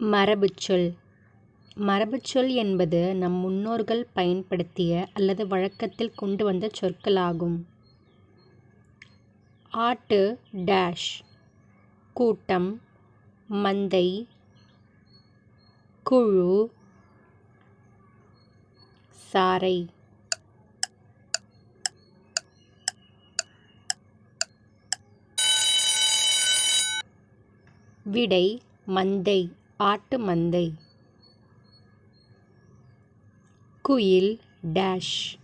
மரபுச்சொல். மரபுச்சொல் என்பது நம் முன்னோர்கள் பயன்படுத்திய அல்லது வழக்கத்தில் கொண்டு வந்த சொற்களாகும். ஆட்டு டேஷ் கூட்டம் மந்தை குழு சாறை. விடை மந்தை. ஆட்டு மந்தை. குயில் டேஷ்.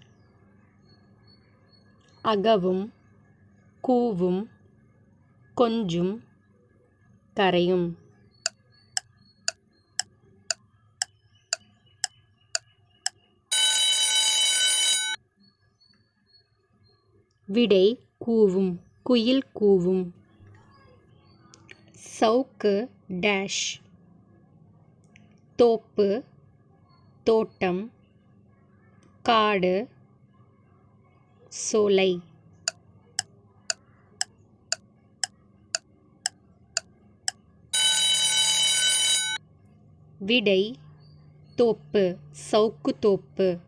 அகவும் கூவும் கொஞ்சும் கரையும். விடை கூவும் குயில் கூவும். சவுக்கு டேஷ். தோப்பு தோட்டம் காடு சோலை. விடை தோப்பு சவுக்கு தோப்பு.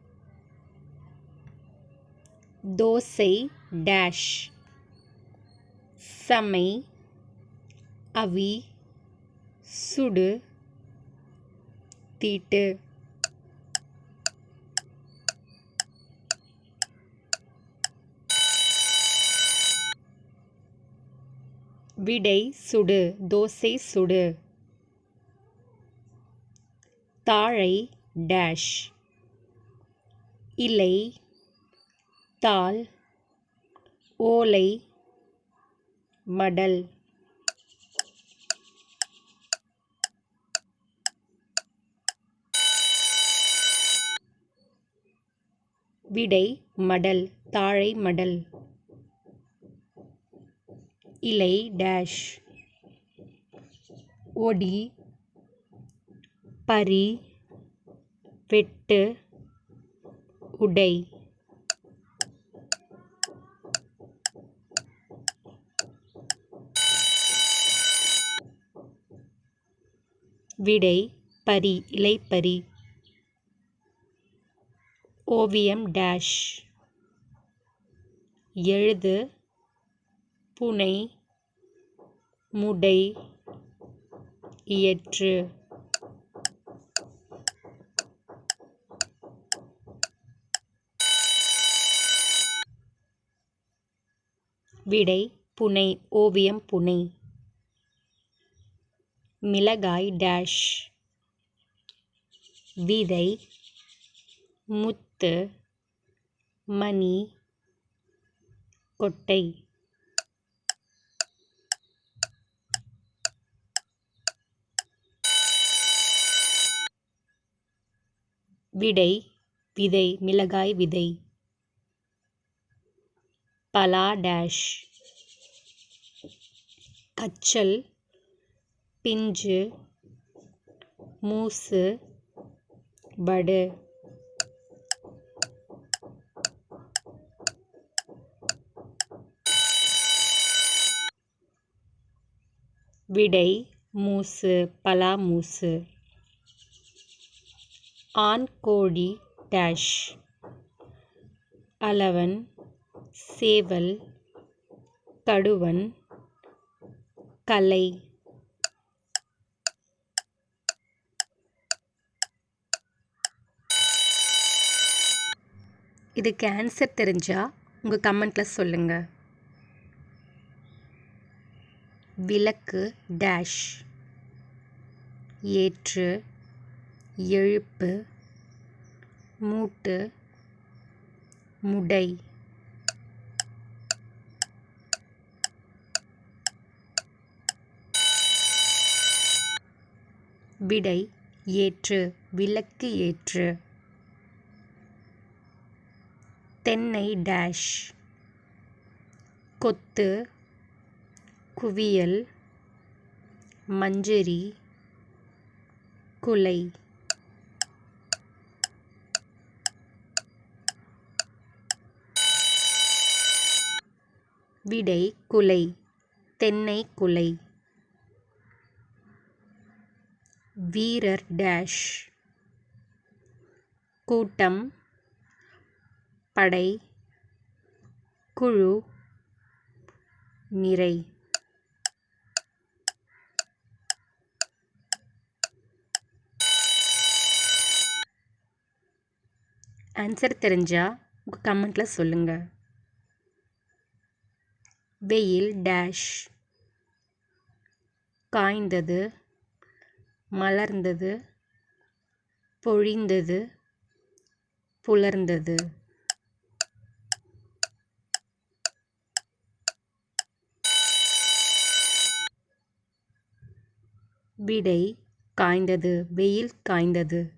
தோசை டேஷ். சமை அவி சுடு. தீட்டு விடை சுடு தோசை சுடு. தாழை டேஷ். இலை தாள் ஓலை மடல். விடை மடல் தாழை மடல். இலை டேஷ் ஒடி பரி வெட்டு உடை. விடை பரி இலைப்பரி ஓவியம் டேஷ் எழுது. புனை. முடை. இயற்று. விடை. புனை. ஓவியம் புனை. மிளகாய் டேஷ் விதை. முத்து மணி கொட்டை. விடை விதை மிளகாய் விதை. பலா டேஷ். கச்சல் பிஞ்சு மூசு வடு. விடை மூசு பலா மூசு ஆண் கோழி டேஷ். அளவன் சேவல் கடுவன் கலை. இதுக்கு ஆன்சர் தெரிஞ்சால் உங்கள் கமெண்ட்டில் சொல்லுங்கள் விளக்கு டேஷ் ஏற்று எழுப்பு மூட்டு முடை. விடை ஏற்று விளக்கு ஏற்று. தென்னை டேஷ் கொத்து குவியல் மஞ்சரி குலை. விடை குலை. தென்னை குலை. வீரர் டேஷ். கூட்டம் படை. குழு நிறை. ஆன்சர் தெரிஞ்சால் உங்கள் கமெண்ட்டில் சொல்லுங்கள் வெயில் டேஷ் காய்ந்தது மலர்ந்தது பொழிந்தது புலர்ந்தது. விடை காய்ந்தது வெயில் காய்ந்தது.